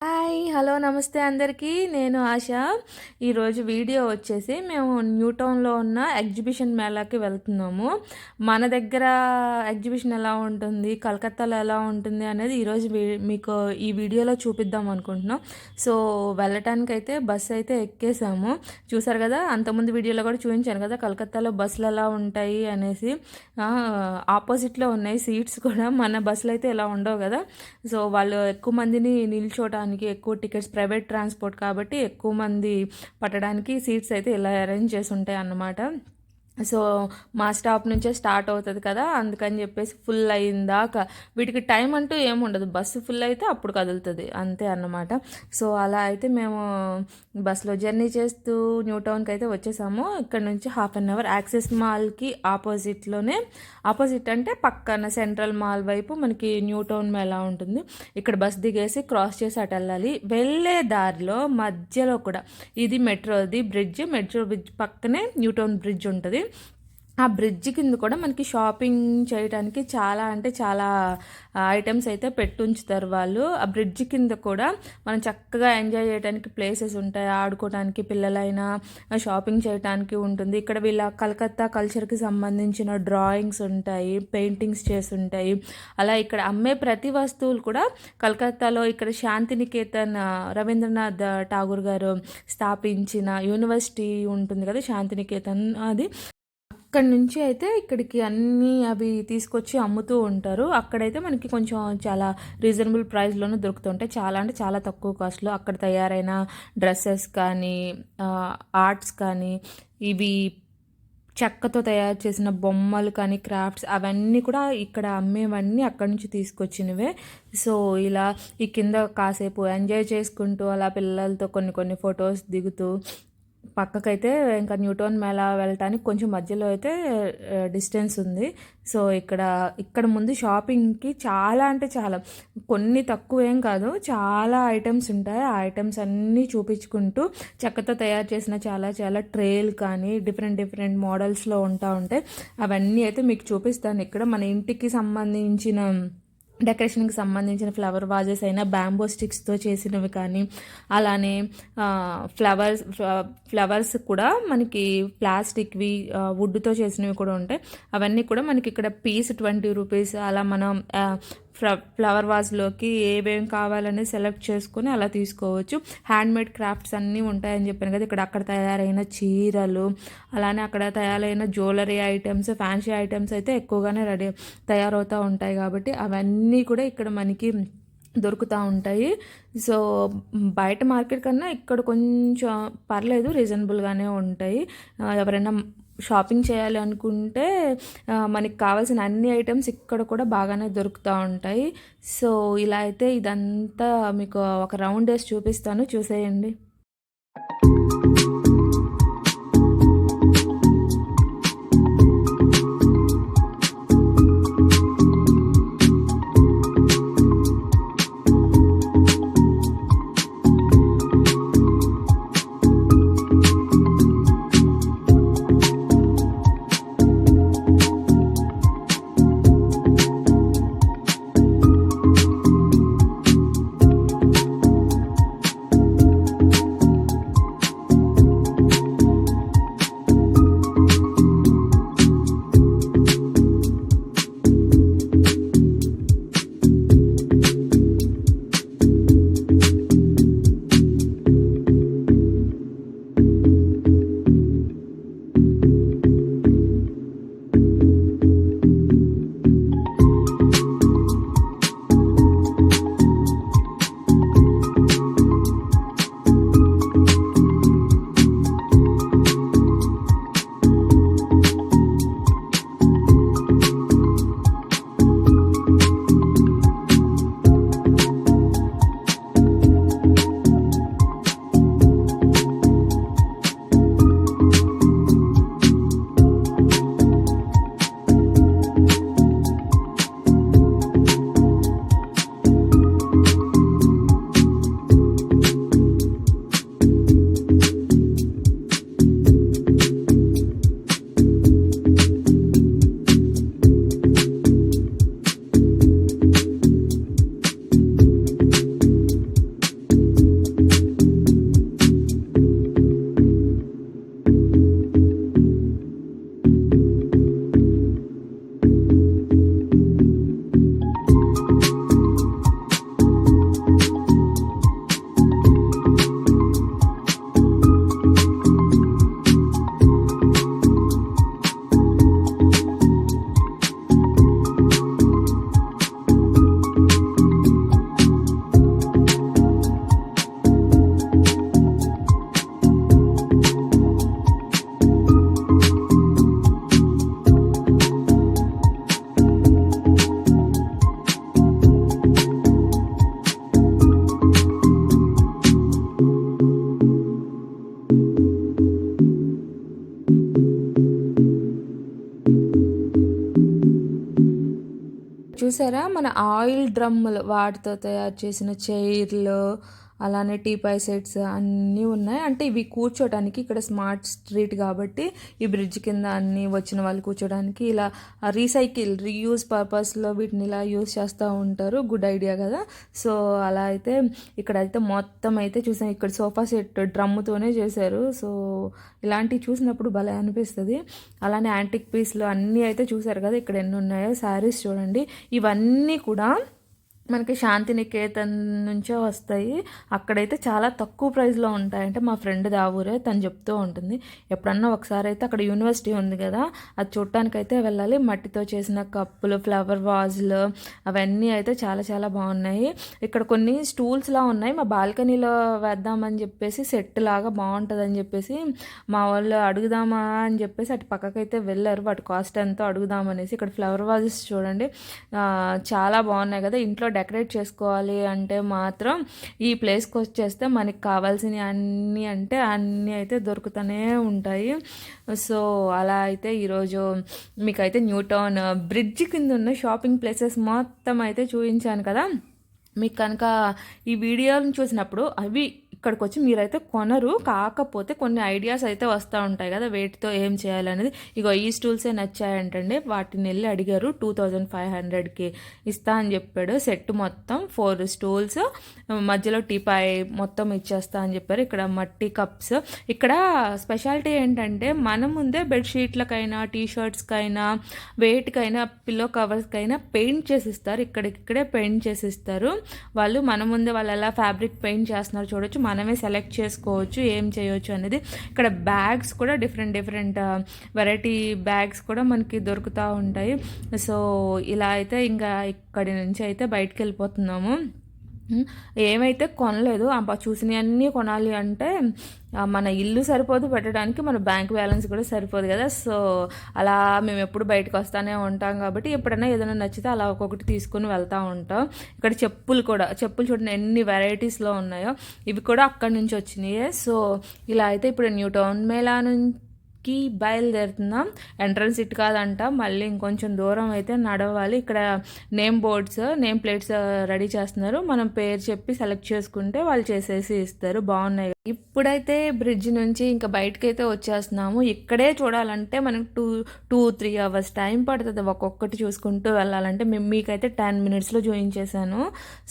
Bye. Hi hello నమస్తే అందరికీ. నేను ఆశ. ఈరోజు వీడియో వచ్చేసి మేము న్యూ టౌన్లో ఉన్న ఎగ్జిబిషన్ మేళాకి వెళ్తున్నాము. మన దగ్గర ఎగ్జిబిషన్ ఎలా ఉంటుంది కలకత్తాలో ఎలా ఉంటుంది అనేది ఈరోజు మీకు ఈ వీడియోలో చూపిద్దాం అనుకుంటున్నాం. సో వెళ్ళటానికి అయితే బస్సు అయితే ఎక్కేసాము. చూసారు కదా అంతకుముందు వీడియోలో కూడా చూపించాను కదా కలకత్తాలో బస్సులు ఎలా ఉంటాయి అనేసి. ఆపోజిట్లో ఉన్నాయి సీట్స్ కూడా. మన బస్సులు అయితే ఎలా ఉండవు కదా. సో వాళ్ళు ఎక్కువ మందిని నిల్చోటానికి ఎక్కువ టికెట్స్ ప్రైవేట్ ట్రాన్స్పోర్ట్ కాబట్టి ఎక్కువ మంది పట్టడానికి సీట్స్ అయితే ఇలా అరేంజ్ చేసి ఉంటాయి అన్నమాట సో మా స్టాప్ నుంచే స్టార్ట్ అవుతుంది కదా అందుకని చెప్పేసి ఫుల్ అయిందాక వీటికి టైం అంటూ ఏముండదు బస్సు ఫుల్ అయితే అప్పుడు కదులుతుంది. అంతే అన్నమాట. సో అలా అయితే మేము బస్సులో జర్నీ చేస్తూ న్యూ టౌన్కి అయితే వచ్చేసాము. ఇక్కడ నుంచి హాఫ్ అన్ అవర్ యాక్సెస్ మాల్కి ఆపోజిట్లోనే ఆపోజిట్ అంటే పక్కన సెంట్రల్ మాల్ వైపు మనకి న్యూ టౌన్ ఎలా ఉంటుంది. ఇక్కడ బస్ దిగేసి క్రాస్ చేసి అటు వెళ్ళాలి. వెళ్ళే దారిలో మధ్యలో కూడా ఇది మెట్రోది బ్రిడ్జ్. మెట్రో బ్రిడ్జ్ పక్కనే న్యూ టౌన్ బ్రిడ్జ్ ఉంటుంది. ఆ బ్రిడ్జ్ కింద కూడా మనకి షాపింగ్ చేయడానికి చాలా అంటే చాలా ఐటమ్స్ అయితే పెట్టుంచుతారు వాళ్ళు. ఆ బ్రిడ్జ్ కింద కూడా మనం చక్కగా ఎంజాయ్ చేయడానికి ప్లేసెస్ ఉంటాయి. ఆడుకోవడానికి పిల్లలైనా షాపింగ్ చేయడానికి ఉంటుంది. ఇక్కడ వీళ్ళ కలకత్తా కల్చర్కి సంబంధించిన డ్రాయింగ్స్ ఉంటాయి పెయింటింగ్స్ చేసి ఉంటాయి. అలా ఇక్కడ అమ్మే ప్రతి వస్తువులు కూడా కలకత్తాలో ఇక్కడ శాంతినికేతన్ రవీంద్రనాథ్ ఠాగూర్ గారు స్థాపించిన యూనివర్సిటీ ఉంటుంది కదా శాంతినికేతన్ అది అక్కడి నుంచి అయితే ఇక్కడికి అన్నీ అవి తీసుకొచ్చి అమ్ముతూ ఉంటారు. అక్కడైతే మనకి కొంచెం చాలా రీజనబుల్ ప్రైస్లోనే దొరుకుతుంటాయి. చాలా అంటే చాలా తక్కువ కాస్ట్లో అక్కడ తయారైన డ్రెస్సెస్ కానీ ఆర్ట్స్ కానీ ఇవి చెక్కతో తయారు చేసిన బొమ్మలు కానీ క్రాఫ్ట్స్ అవన్నీ కూడా ఇక్కడ అమ్మేవన్నీ అక్కడి నుంచి తీసుకొచ్చినవే. సో ఇలా ఈ కింద కాసేపు ఎంజాయ్ చేసుకుంటూ అలా పిల్లలతో కొన్ని కొన్ని ఫొటోస్ దిగుతూ పక్కకైతే ఇంకా న్యూటౌన్ మేళా వెళ్ళటానికి కొంచెం మధ్యలో అయితే డిస్టెన్స్ ఉంది. సో ఇక్కడ ఇక్కడ ముందు షాపింగ్కి చాలా అంటే చాలా. కొన్ని తక్కువ ఏం కాదు. చాలా ఐటమ్స్ ఉంటాయి. ఆ ఐటమ్స్ అన్నీ చూపించుకుంటూ చెక్కతో తయారు చేసిన చాలా చాలా ట్రేలు కానీ డిఫరెంట్ డిఫరెంట్ మోడల్స్లో ఉంటా ఉంటాయి అవన్నీ అయితే మీకు చూపిస్తాను. ఇక్కడ మన ఇంటికి సంబంధించిన డెకరేషన్కి సంబంధించిన ఫ్లవర్ వాజెస్ అయినా బ్యాంబో స్టిక్స్తో చేసినవి కానీ అలానే ఫ్లవర్స్ ఫ్లవర్స్ కూడా మనకి ప్లాస్టిక్వి వుడ్తో చేసినవి కూడా ఉంటాయి. అవన్నీ కూడా మనకి ఇక్కడ పీస్ ట్వంటీ రూపీస్ అలా మనం ఫ్లవర్ వాజ్లోకి ఏమేమి కావాలని సెలెక్ట్ చేసుకొని అలా తీసుకోవచ్చు. హ్యాండ్మేడ్ క్రాఫ్ట్స్ అన్నీ ఉంటాయని చెప్పాను కదా ఇక్కడ అక్కడ తయారైన చీరలు అలానే అక్కడ తయారైన జ్యువెలరీ ఐటమ్స్ ఫ్యాన్సీ ఐటమ్స్ అయితే ఎక్కువగానే రెడీ తయారవుతూ ఉంటాయి కాబట్టి అవన్నీ కూడా ఇక్కడ మనకి దొరుకుతూ ఉంటాయి. సో బయట మార్కెట్ కన్నా ఇక్కడ కొంచెం పర్లేదు రీజనబుల్గానే ఉంటాయి. ఎవరైనా షాపింగ్ చేయాలి అనుకుంటే మనకి కావాల్సిన అన్ని ఐటమ్స్ ఇక్కడ కూడా బాగానే దొరుకుతూ ఉంటాయి. సో ఇలా అయితే ఇదంతా మీకు ఒక రౌండ్ వేసి చూపిస్తాను. చూసేయండి. చూసారా? మన ఆయిల్ డ్రమ్ములు వాటితో తయారు చేసిన చైర్లు అలానే టీపాయ్ సెట్స్ అన్నీ ఉన్నాయి. అంటే ఇవి కూర్చోడానికి ఇక్కడ స్మార్ట్ స్ట్రీట్ కాబట్టి ఈ బ్రిడ్జ్ కింద అన్ని వచ్చిన వాళ్ళు కూర్చోడానికి ఇలా రీసైకిల్ రీయూజ్ పర్పస్లో వీటిని ఇలా యూజ్ చేస్తూ ఉంటారు. గుడ్ ఐడియా కదా. సో అలా అయితే ఇక్కడ అయితే మొత్తం అయితే చూసాం. ఇక్కడ సోఫా సెట్ డ్రమ్ముతోనే చేశారు. సో ఇలాంటివి చూసినప్పుడు భలే అనిపిస్తుంది. అలానే యాంటిక్ పీస్లు అన్నీ అయితే చూసారు కదా. ఇక్కడ ఎన్ని ఉన్నాయో శారీస్ చూడండి. ఇవన్నీ కూడా మనకి శాంతినికేతన్ నుంచే వస్తాయి. అక్కడైతే చాలా తక్కువ ప్రైస్లో ఉంటాయి. అంటే మా ఫ్రెండ్ దావూరే తను చెప్తూ ఉంటుంది. ఎప్పుడన్నా ఒకసారి అయితే అక్కడ యూనివర్సిటీ ఉంది కదా అది చూడటానికైతే వెళ్ళాలి. మట్టితో చేసిన కప్పులు ఫ్లవర్ వాజ్లు అవన్నీ అయితే చాలా చాలా బాగున్నాయి. ఇక్కడ కొన్ని స్టూల్స్లా ఉన్నాయి. మా బాల్కనీలో వేద్దామని చెప్పేసి సెట్ లాగా బాగుంటుందని చెప్పేసి మా వాళ్ళు అడుగుదామా అని చెప్పేసి అటు పక్కకైతే వెళ్ళారు. వాటి కాస్ట్ ఎంతో అడుగుదామనేసి. ఇక్కడ ఫ్లవర్ వాజెస్ చూడండి. చాలా బాగున్నాయి కదా. ఇంట్లో డెకరేట్ చేసుకోవాలి అంటే మాత్రం ఈ ప్లేస్కి వచ్చేస్తే మనకి కావాల్సినవి అన్నీ అంటే అన్నీ అయితే దొరుకుతూనే ఉంటాయి. సో అలా అయితే ఈరోజు మీకైతే న్యూ టౌన్ బ్రిడ్జ్ కింద ఉన్న షాపింగ్ ప్లేసెస్ మొత్తం అయితే చూపించాను కదా. మీకు కనుక ఈ వీడియోని చూసినప్పుడు అవి ఇక్కడికి వచ్చి మీరైతే కొనరు. కాకపోతే కొన్ని ఐడియాస్ అయితే వస్తూ ఉంటాయి కదా వేటితో ఏం చేయాలనేది. ఇగో ఈ స్టూల్సే నచ్చాయంటండి. వాటిని వెళ్ళి అడిగారు. టూ థౌజండ్ ఫైవ్ హండ్రెడ్కి ఇస్తా అని చెప్పాడు. సెట్ మొత్తం ఫోర్ స్టూల్స్. మధ్యలో టీపాయ్ మొత్తం ఇచ్చేస్తా అని చెప్పారు. ఇక్కడ మట్టి కప్స్. ఇక్కడ స్పెషాలిటీ ఏంటంటే మన ముందే బెడ్షీట్లకైనా టీ షర్ట్స్కైనా వేటికైనా పిల్లో కవర్స్కైనా పెయింట్ చేసిస్తారు. ఇక్కడిక్కడే పెయింట్ చేసిస్తారు. వాళ్ళు మన ముందే వాళ్ళు ఎలా ఫ్యాబ్రిక్ పెయింట్ చేస్తున్నారు చూడొచ్చు. మనమే సెలెక్ట్ చేసుకోవచ్చు ఏం చేయవచ్చు అనేది. ఇక్కడ బ్యాగ్స్ కూడా డిఫరెంట్ డిఫరెంట్ వెరైటీ బ్యాగ్స్ కూడా మనకి దొరుకుతూ ఉంటాయి. సో ఇలా అయితే ఇంకా ఇక్కడి నుంచి అయితే బయటకు వెళ్ళిపోతున్నాము. ఏమైతే కొనలేదు చూసినవన్నీ కొనాలి అంటే మన ఇల్లు సరిపోదు పెట్టడానికి మన బ్యాంక్ బ్యాలెన్స్ కూడా సరిపోదు కదా. సో అలా మేము ఎప్పుడు బయటకు వస్తూనే ఉంటాం కాబట్టి ఎప్పుడైనా ఏదైనా నచ్చితే అలా ఒక్కొక్కటి తీసుకుని వెళ్తూ ఉంటాం. ఇక్కడ చెప్పులు కూడా చెప్పులు చూడండి ఎన్ని వెరైటీస్లో ఉన్నాయో. ఇవి కూడా అక్కడి నుంచి వచ్చినాయి. సో ఇలా అయితే ఇప్పుడు న్యూ టౌన్ మేళా నుంచి కి బయలుదేరుతున్నాం. ఎంట్రన్స్ ఇటు కాదంట. మళ్ళీ ఇంకొంచెం దూరం అయితే నడవాలి. ఇక్కడ name boards name plates ready చేస్తున్నారు. మనం పేరు చెప్పి సెలెక్ట్ చేసుకుంటే వాళ్ళు చేసేసి ఇస్తారు. బాగున్నాయి ఇప్పుడైతే బ్రిడ్జ్ నుంచి ఇంకా బయటకైతే వచ్చేస్తున్నాము. ఇక్కడే చూడాలంటే మనకు two two three hours time పడుతుంది. ఒక్కొక్కటి చూసుకుంటూ వెళ్ళాలంటే మేము మీకైతే టెన్ మినిట్స్లో జాయిన్ చేశాను.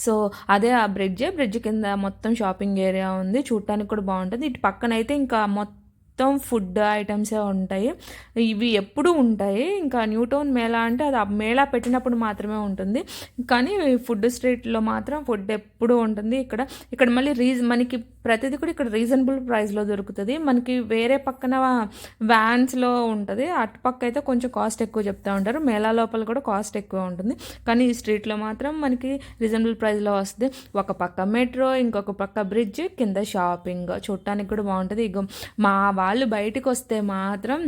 సో అదే ఆ బ్రిడ్జ్. బ్రిడ్జ్ కింద మొత్తం షాపింగ్ ఏరియా ఉంది. చూడటానికి కూడా బాగుంటుంది. ఇటు పక్కన అయితే ఇంకా మొత్తం మొత్తం ఫుడ్ ఐటమ్సే ఉంటాయి. ఇవి ఎప్పుడు ఉంటాయి. ఇంకా న్యూటౌన్ మేళా అంటే అది మేళా పెట్టినప్పుడు మాత్రమే ఉంటుంది. కానీ ఫుడ్ స్ట్రీట్లో మాత్రం ఫుడ్ ఎప్పుడు ఉంటుంది. ఇక్కడ ఇక్కడ మళ్ళీ రీజ్ మనకి ప్రతిదీ కూడా ఇక్కడ రీజనబుల్ ప్రైస్లో దొరుకుతుంది. మనకి వేరే పక్కన వ్యాన్స్లో ఉంటుంది. అటు పక్క అయితే కొంచెం కాస్ట్ ఎక్కువ చెప్తూ ఉంటారు. మేళా లోపల కూడా కాస్ట్ ఎక్కువ ఉంటుంది. కానీ ఈ స్ట్రీట్లో మాత్రం మనకి రీజనబుల్ ప్రైస్లో వస్తుంది. ఒక పక్క మెట్రో ఇంకొక పక్క బ్రిడ్జ్ కింద షాపింగ్. చూడటానికి కూడా బాగుంటుంది. ఇక మా వాళ్ళు బయటకు వస్తే మాత్రం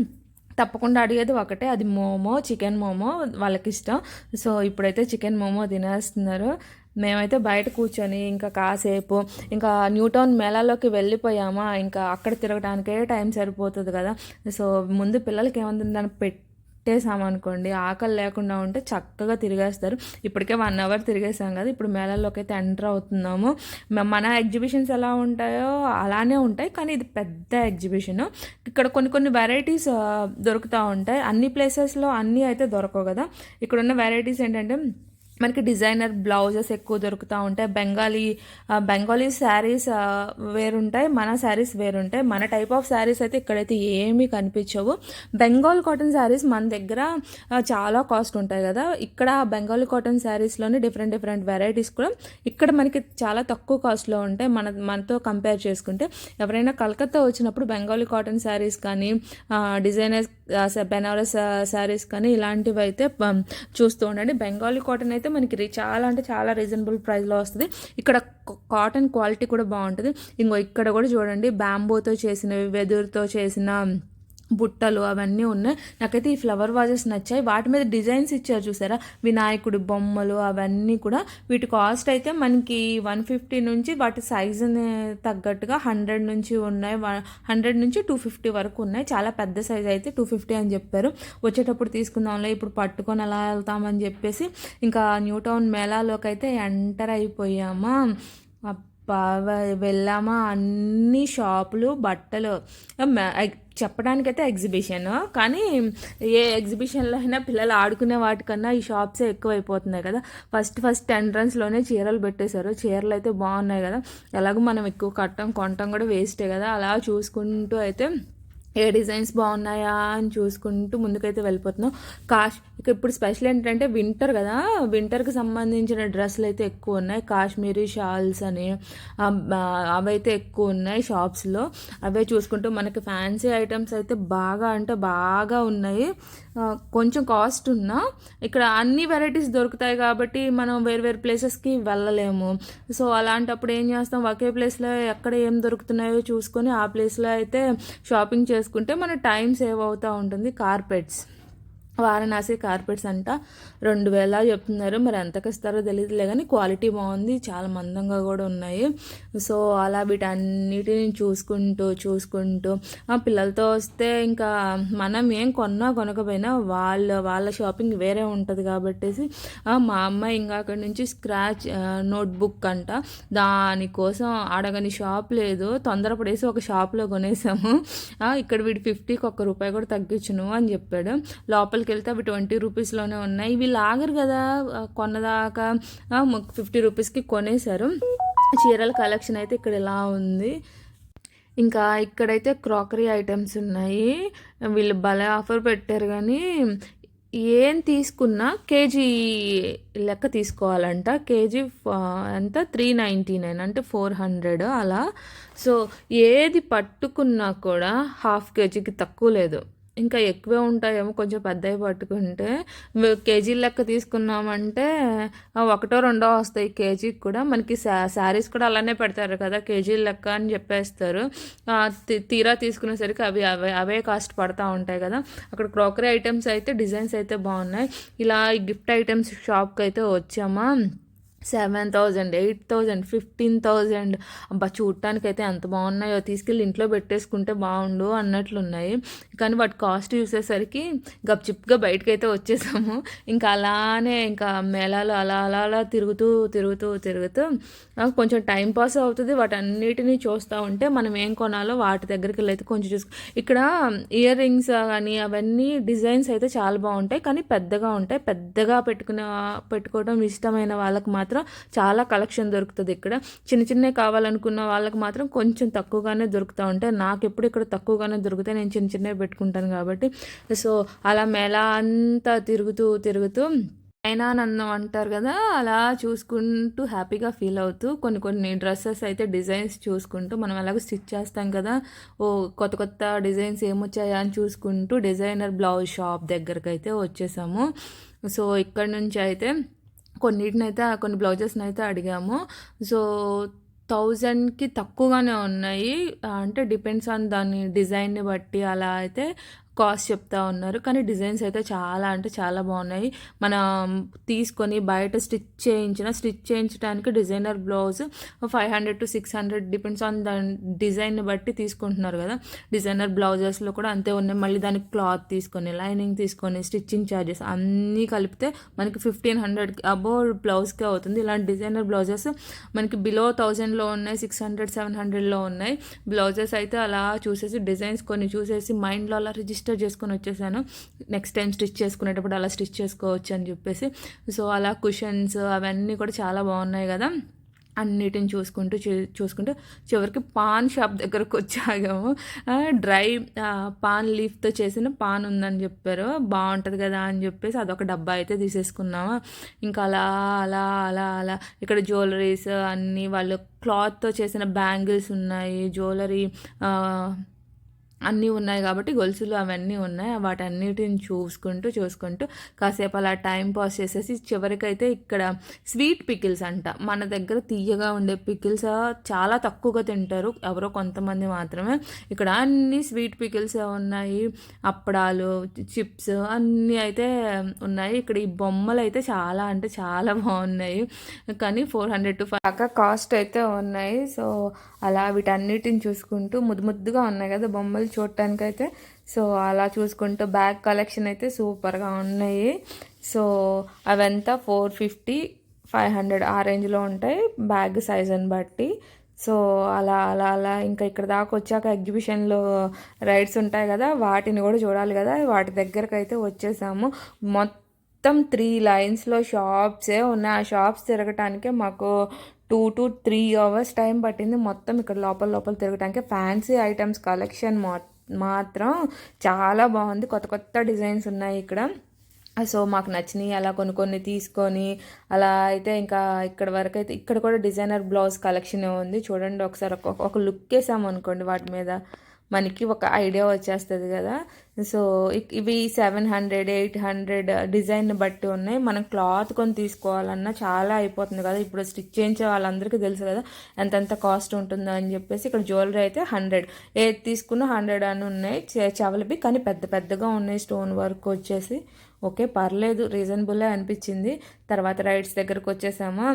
తప్పకుండా అడిగేది ఒకటే. అది మోమో చికెన్ మోమో వాళ్ళకి ఇష్టం. సో ఇప్పుడైతే చికెన్ మోమో తినేస్తున్నారు. మేమైతే బయట కూర్చొని ఇంకా కాసేపు ఇంకా న్యూటౌన్ మేళాలోకి వెళ్ళిపోయామా ఇంకా అక్కడ తిరగడానికే టైం సరిపోతుంది కదా. సో ముందు పిల్లలకి ఏముందని పెట్టి పెట్టేసామనుకోండి ఆకలి లేకుండా ఉంటే చక్కగా తిరిగేస్తారు. ఇప్పటికే వన్ అవర్ తిరిగేసాం కదా ఇప్పుడు మేళల్లోకి అయితే ఎంటర్ అవుతున్నాము. మన ఎగ్జిబిషన్స్ ఎలా ఉంటాయో అలానే ఉంటాయి కానీ ఇది పెద్ద ఎగ్జిబిషన్ ఇక్కడ కొన్ని కొన్ని వెరైటీస్ దొరుకుతూ ఉంటాయి. అన్ని ప్లేసెస్లో అన్నీ అయితే దొరకవు కదా. ఇక్కడ ఉన్న వెరైటీస్ ఏంటంటే మనకి డిజైనర్ బ్లౌజెస్ ఎక్కువ దొరుకుతూ ఉంటాయి. బెంగాలీ బెంగాలీ శారీస్ వేరుంటాయి. మన శారీస్ వేరుంటాయి. మన టైప్ ఆఫ్ శారీస్ అయితే ఇక్కడైతే ఏమీ కనిపించవు. బెంగాల్ కాటన్ శారీస్ మన దగ్గర చాలా కాస్ట్ ఉంటాయి కదా. ఇక్కడ బెంగాలీ కాటన్ శారీస్లోనే డిఫరెంట్ డిఫరెంట్ వెరైటీస్ కూడా ఇక్కడ మనకి చాలా తక్కువ కాస్ట్లో ఉంటాయి. మన మనతో కంపేర్ చేసుకుంటే ఎవరైనా కలకత్తా వచ్చినప్పుడు బెంగాలీ కాటన్ శారీస్ కానీ డిజైనర్స్ బెనారస్ శారీస్ కానీ ఇలాంటివి అయితే చూస్తూ ఉండండి. బెంగాలీ కాటన్ అయితే మనకి చాలా అంటే చాలా రీజనబుల్ ప్రైస్లో వస్తుంది. ఇక్కడ కాటన్ క్వాలిటీ కూడా బాగుంటుంది. ఇంకో ఇక్కడ కూడా చూడండి. బ్యాంబోతో చేసినవి వెదురుతో చేసిన బుట్టలు అవన్నీ ఉన్నాయి. నాకైతే ఈ ఫ్లవర్ వాజెస్ నచ్చాయి. వాటి మీద డిజైన్స్ ఇచ్చారు చూసారా? వినాయకుడు బొమ్మలు అవన్నీ కూడా. వీటి కాస్ట్ అయితే మనకి వన్ ఫిఫ్టీ నుంచి వాటి సైజుని తగ్గట్టుగా హండ్రెడ్ నుంచి ఉన్నాయి. హండ్రెడ్ నుంచి టూ ఫిఫ్టీ వరకు ఉన్నాయి. చాలా పెద్ద సైజ్ అయితే టూ ఫిఫ్టీ అని చెప్పారు. వచ్చేటప్పుడు తీసుకుందాంలే ఇప్పుడు పట్టుకొని అలా వెళ్తామని చెప్పేసి ఇంకా న్యూ టౌన్ మేళాలోకి అయితే ఎంటర్ అయిపోయామా? వెళ్ళామా? అన్ని షాపులు బట్టలు. చెప్పడానికైతే ఎగ్జిబిషన్ కానీ ఏ ఎగ్జిబిషన్లో అయినా పిల్లలు ఆడుకునే వాటికన్నా ఈ షాప్సే ఎక్కువైపోతున్నాయి కదా. ఫస్ట్ ఫస్ట్ ఎంట్రన్స్లోనే చీరలు పెట్టేశారు. చీరలు అయితే బాగున్నాయి కదా. ఎలాగో మనం ఎక్కువ కట్టం కొనటం కూడా వేస్టే కదా. అలా చూసుకుంటూ అయితే ఏ డిజైన్స్ బాగున్నాయా అని చూసుకుంటూ ముందుకైతే వెళ్ళిపోతున్నాం. కాష్ ఇక ఇప్పుడు స్పెషల్ ఏంటంటే వింటర్ కదా వింటర్కి సంబంధించిన డ్రెస్సులు అయితే ఎక్కువ ఉన్నాయి. కాశ్మీరీ షాల్స్ అని అవైతే ఎక్కువ ఉన్నాయి షాప్స్లో. అవే చూసుకుంటూ మనకి ఫ్యాన్సీ ఐటమ్స్ అయితే బాగా అంటే బాగా ఉన్నాయి. కొంచెం కాస్ట్ ఉన్నా ఇక్కడ అన్ని వెరైటీస్ దొరుకుతాయి కాబట్టి మనం వేరు వేరు ప్లేసెస్కి వెళ్ళలేము. సో అలాంటప్పుడు ఏం చేస్తాం? ఒకే ప్లేస్లో ఎక్కడ ఏం దొరుకుతున్నాయో చూసుకొని ఆ ప్లేస్లో అయితే షాపింగ్ చేసుకుంటే మన టైం సేవ్ అవుతూ ఉంటుంది. కార్పెట్స్ వారణాసి కార్పెట్స్ అంట. రెండు వేల చెప్తున్నారు. మరి ఎంతకు ఇస్తారో తెలియదులే కానీ క్వాలిటీ బాగుంది. చాలా మందంగా కూడా ఉన్నాయి. సో అలా వీటన్నిటిని చూసుకుంటూ చూసుకుంటూ ఆ పిల్లలతో వస్తే ఇంకా మనం ఏం కొన్నా కొనకపోయినా వాళ్ళ వాళ్ళ షాపింగ్ వేరే ఉంటుంది కాబట్టేసి మా అమ్మాయి ఇంకా అక్కడి నుంచి స్క్రాచ్ నోట్బుక్ అంట. దానికోసం అడగని షాప్ లేదు. తొందరపడేసి ఒక షాప్లో కొనేసాము. ఇక్కడ వీటి ఫిఫ్టీకి ఒక్క రూపాయి కూడా తగ్గించును అని చెప్పాడు. లోపలికి వెళ్తే అవి ట్వంటీ రూపీస్లోనే ఉన్నాయి. ఇవి లాగరు కదా కొన్నదాకా ఫిఫ్టీ రూపీస్కి కొనేశారు. చీరల కలెక్షన్ అయితే ఇక్కడ ఇలా ఉంది. ఇంకా ఇక్కడైతే క్రాకరీ ఐటమ్స్ ఉన్నాయి. వీళ్ళు భలే ఆఫర్ పెట్టారు కానీ ఏం తీసుకున్నా కేజీ లెక్క తీసుకోవాలంట. కేజీ ఎంత? త్రీ నైంటీ నైన్ అంటే ఫోర్ హండ్రెడ్ అలా. సో ఏది పట్టుకున్నా కూడా హాఫ్ కేజీకి తక్కువ లేదు. ఇంకా ఎక్కువే ఉంటాయేమో కొంచెం పెద్దవి పట్టుకుంటే. కేజీ లెక్క తీసుకున్నామంటే ఒకటో రెండో వస్తాయి కేజీకి కూడా. మనకి శారీస్ కూడా అలానే పెడతారు కదా కేజీ లెక్క అని చెప్పేస్తారు. తీరా తీసుకునేసరికి అవి అవే అవే కాస్ట్ పడతా ఉంటాయి కదా. అక్కడ క్రోకరీ ఐటమ్స్ అయితే డిజైన్స్ అయితే బాగున్నాయి. ఇలా గిఫ్ట్ ఐటమ్స్ షాప్కి అయితే వచ్చామా? Seven thousand eight thousand fifteen thousand. అబ్బా చూడటానికైతే ఎంత బాగున్నాయో తీసుకెళ్ళి ఇంట్లో పెట్టేసుకుంటే బాగుండు అన్నట్లున్నాయి. కానీ వాటి కాస్ట్ చూసేసరికి గప్చిప్గా బయటకైతే అయితే వచ్చేసాము. ఇంకా అలానే ఇంకా మేళాలు అలా అలా అలా తిరుగుతూ తిరుగుతూ తిరుగుతూ కొంచెం టైం పాస్ అవుతుంది. వాటన్నిటినీ చూస్తూ ఉంటే మనం ఏం కొనాలో వాటి దగ్గరికి వెళ్ళి అయితే కొంచెం చూసుకో. ఇక్కడ ఇయర్ రింగ్స్ కానీ అవన్నీ డిజైన్స్ అయితే చాలా బాగుంటాయి. కానీ పెద్దగా ఉంటాయి. పెద్దగా పెట్టుకునే పెట్టుకోవడం ఇష్టమైన వాళ్ళకి మాత్రం మాత్రం చాలా కలెక్షన్ దొరుకుతుంది ఇక్కడ. చిన్న చిన్నవి కావాలనుకున్న వాళ్ళకి మాత్రం కొంచెం తక్కువగానే దొరుకుతూ ఉంటాయి. నాకు ఎప్పుడు ఇక్కడ తక్కువగానే దొరుకుతాయి. నేను చిన్న చిన్నవి పెట్టుకుంటాను కాబట్టి. సో అలా మేళా అంతా తిరుగుతూ తిరుగుతూ అయినానందం అంటారు కదా అలా చూసుకుంటూ హ్యాపీగా ఫీల్ అవుతూ కొన్ని కొన్ని డ్రెస్సెస్ అయితే డిజైన్స్ చూసుకుంటూ మనం ఎలాగో స్టిచ్ చేస్తాం కదా ఓ కొత్త కొత్త డిజైన్స్ ఏమొచ్చాయా అని చూసుకుంటూ డిజైనర్ బ్లౌజ్ షాప్ దగ్గరకు అయితే వచ్చేసాము. సో ఇక్కడ నుంచి అయితే కొన్నిటినైతే కొన్ని బ్లౌజెస్ని అయితే అడిగాము. సో థౌజండ్కి తక్కువగానే ఉన్నాయి. అంటే డిపెండ్స్ ఆన్ దాని డిజైన్ని బట్టి అలా అయితే కాస్ట్ చెప్తా ఉన్నారు. కానీ డిజైన్స్ అయితే చాలా అంటే చాలా బాగున్నాయి. మనం తీసుకొని బయట స్టిచ్ చేయించిన స్టిచ్ చేయించడానికి designer blouse five hundred to six hundred depends on దాని డిజైన్ని బట్టి తీసుకుంటున్నారు కదా. డిజైనర్ బ్లౌజెస్లో కూడా అంతే ఉన్నాయి. మళ్ళీ దానికి క్లాత్ తీసుకొని లైనింగ్ తీసుకొని స్టిచ్చింగ్ ఛార్జెస్ అన్నీ కలిపితే మనకి ఫిఫ్టీన్ హండ్రెడ్ అబోవ్ బ్లౌజ్కే అవుతుంది. ఇలాంటి డిజైనర్ బ్లౌజెస్ మనకి బిలో థౌజండ్లో ఉన్నాయి సిక్స్ హండ్రెడ్ సెవెన్ హండ్రెడ్లో ఉన్నాయి. బ్లౌజెస్ అయితే అలా చూసేసి డిజైన్స్ కొన్ని చూసేసి మైండ్లో అలా రిజిస్టర్ రిజిస్టర్ చేసుకొని వచ్చేసాను. నెక్స్ట్ టైం స్టిచ్ చేసుకునేటప్పుడు అలా స్టిచ్ చేసుకోవచ్చు అని చెప్పేసి. సో అలా కుషన్స్ అవన్నీ కూడా చాలా బాగున్నాయి కదా. అన్నిటిని చూసుకుంటూ చూసుకుంటూ చివరికి పాన్ షాప్ దగ్గరకు వచ్చాము డ్రై పాన్ లీఫ్తో చేసిన పాన్ ఉందని చెప్పారు. బాగుంటుంది కదా అని చెప్పేసి అదొక డబ్బా అయితే తీసేసుకున్నాము. ఇంకా అలా అలా అలా అలా. ఇక్కడ జ్యువెలరీస్ అన్నీ వాళ్ళు క్లాత్తో చేసిన బ్యాంగిల్స్ ఉన్నాయి. జ్యువెలరీ అన్నీ ఉన్నాయి కాబట్టి గొలుసులు అవన్నీ ఉన్నాయి. వాటన్నిటిని చూసుకుంటూ చూసుకుంటూ కాసేపు అలా టైం పాస్ చేసేసి చివరికైతే ఇక్కడ స్వీట్ పికిల్స్ అంట. మన దగ్గర తీయగా ఉండే పికిల్స్ చాలా తక్కువగా తింటారు. ఎవరో కొంతమంది మాత్రమే. ఇక్కడ అన్ని స్వీట్ పికిల్స్ ఉన్నాయి. అప్పడాలు చిప్స్ అన్నీ అయితే ఉన్నాయి. ఇక్కడ ఈ బొమ్మలు అయితే చాలా అంటే చాలా బాగున్నాయి. కానీ four hundred to five cost అయితే ఉన్నాయి. సో అలా వీటన్నిటిని చూసుకుంటూ ముద్దు ముద్దుగా ఉన్నాయి కదా బొమ్మలు చూడటానికి అయితే సో అలా చూసుకుంటూ బ్యాగ్ కలెక్షన్ అయితే సూపర్గా ఉన్నాయి. సో అవంతా ఫోర్ ఫిఫ్టీ ఫైవ్ హండ్రెడ్ ఆ రేంజ్లో ఉంటాయి బ్యాగ్ సైజుని బట్టి. సో అలా అలా అలా ఇంకా ఇక్కడ దాకా వచ్చాక ఎగ్జిబిషన్లో రైడ్స్ ఉంటాయి కదా వాటిని కూడా చూడాలి కదా. వాటి దగ్గరకు అయితే వచ్చేసాము. మొత్తం త్రీ లైన్స్లో షాప్సే ఉన్నాయి. ఆ షాప్స్ తిరగటానికే మాకు two to three hours time పట్టింది. మొత్తం ఇక్కడ లోపల లోపల తిరగటానికి ఫ్యాన్సీ ఐటమ్స్ కలెక్షన్ మాత్రం చాలా బాగుంది. కొత్త కొత్త డిజైన్స్ ఉన్నాయి ఇక్కడ. సో మాకు నచ్చినాయి అలా కొన్ని కొన్ని తీసుకొని అలా అయితే ఇంకా ఇక్కడ వరకు అయితే ఇక్కడ కూడా డిజైనర్ బ్లౌజ్ కలెక్షన్ ఉంది. చూడండి ఒకసారి ఒక లుక్ వేసాము అనుకోండి వాటి మీద. మనకి ఒక ఐడియా వచ్చేస్తుంది కదా. సో ఇవి seven hundred eight hundred design బట్టి ఉన్నాయి. మనం క్లాత్ కొని తీసుకోవాలన్నా చాలా అయిపోతుంది కదా. ఇప్పుడు స్టిచ్ చేయించే వాళ్ళందరికీ తెలుసు కదా ఎంతెంత కాస్ట్ ఉంటుందో అని చెప్పేసి ఇక్కడ జ్యువెలరీ అయితే హండ్రెడ్. ఏది తీసుకున్న హండ్రెడ్ అని ఉన్నాయి. చెవలవి కానీ పెద్ద పెద్దగా ఉన్నాయి స్టోన్ వర్క్ వచ్చేసి. ఓకే పర్లేదు రీజనబుల్ అనిపించింది. తర్వాత రైడ్స్ దగ్గరకు వచ్చేసామా?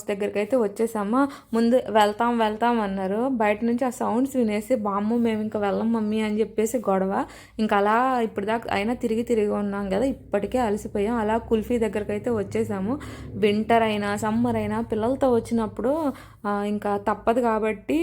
హౌస్ దగ్గరికి అయితే వచ్చేసామా. ముందు వెళ్తాం వెళ్తాం అన్నారు. బయట నుంచి ఆ సౌండ్స్ వినేసి బామ్మ మేము ఇంకా వెళ్ళం మమ్మీ అని చెప్పేసి గొడవ. ఇంకా అలా ఇప్పుడు దాకా అయినా తిరిగి తిరిగి ఉన్నాం కదా ఇప్పటికే అలసిపోయాం. అలా కుల్ఫీ దగ్గరికి అయితే వచ్చేసాము. వింటర్ అయినా సమ్మర్ అయినా పిల్లలతో వచ్చినప్పుడు ఇంకా తప్పదు కాబట్టి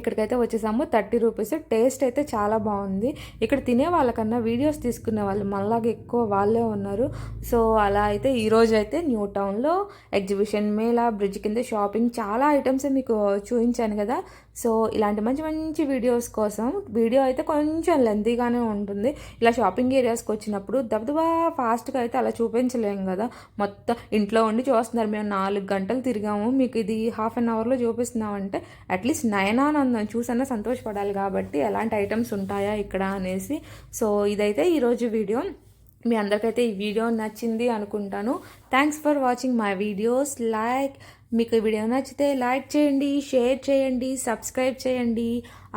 ఇక్కడికైతే వచ్చేసాము. Thirty rupees. టేస్ట్ అయితే చాలా బాగుంది. ఇక్కడ తినే వాళ్ళకన్నా వీడియోస్ తీసుకునే వాళ్ళు మళ్ళాగా ఎక్కువ వాళ్ళే ఉన్నారు. సో అలా అయితే ఈరోజు అయితే న్యూ టౌన్లో ఎగ్జిబిషన్ మేళ బ్రిడ్జ్ కింద షాపింగ్ చాలా ఐటమ్స్ మీకు చూపించాను కదా. సో ఇలాంటి మంచి మంచి వీడియోస్ కోసం వీడియో అయితే కొంచెం లెంతీగానే ఉంటుంది. ఇలా షాపింగ్ ఏరియాస్కి వచ్చినప్పుడు దబదబా ఫాస్ట్గా అయితే అలా చూపించలేం కదా. మొత్తం ఇంట్లో ఉండి చూస్తున్నారు. మేము నాలుగు గంటలు తిరిగాము. మీకు ఇది హాఫ్ అన్ అవర్లో చూపిస్తున్నామంటే అట్లీస్ట్ నయనానందం చూసన్నా సంతోషపడాలి కాబట్టి ఎలాంటి ఐటమ్స్ ఉంటాయా ఇక్కడ అనేసి. సో ఇదైతే ఈరోజు వీడియో మీ అందరికైతే ఈ వీడియో నచ్చింది అనుకుంటాను. Thanks for watching my videos like మీకు ఈ వీడియో నచ్చితే లైక్ చేయండి షేర్ చేయండి సబ్స్క్రైబ్ చేయండి.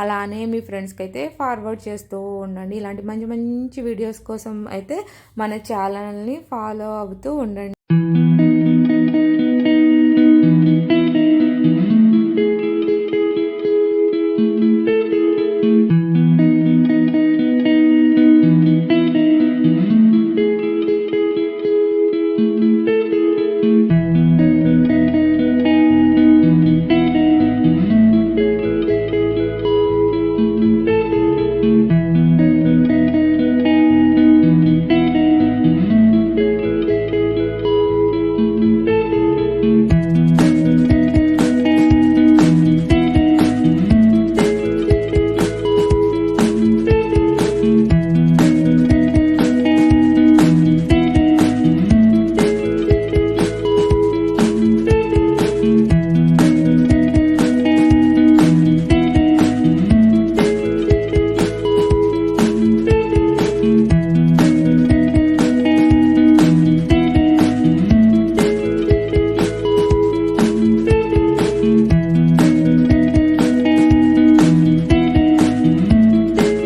అలానే మీ ఫ్రెండ్స్కి అయితే ఫార్వర్డ్ చేస్తూ ఉండండి. ఇలాంటి మంచి మంచి వీడియోస్ కోసం అయితే మన ఛానల్ని ఫాలో అవుతూ ఉండండి.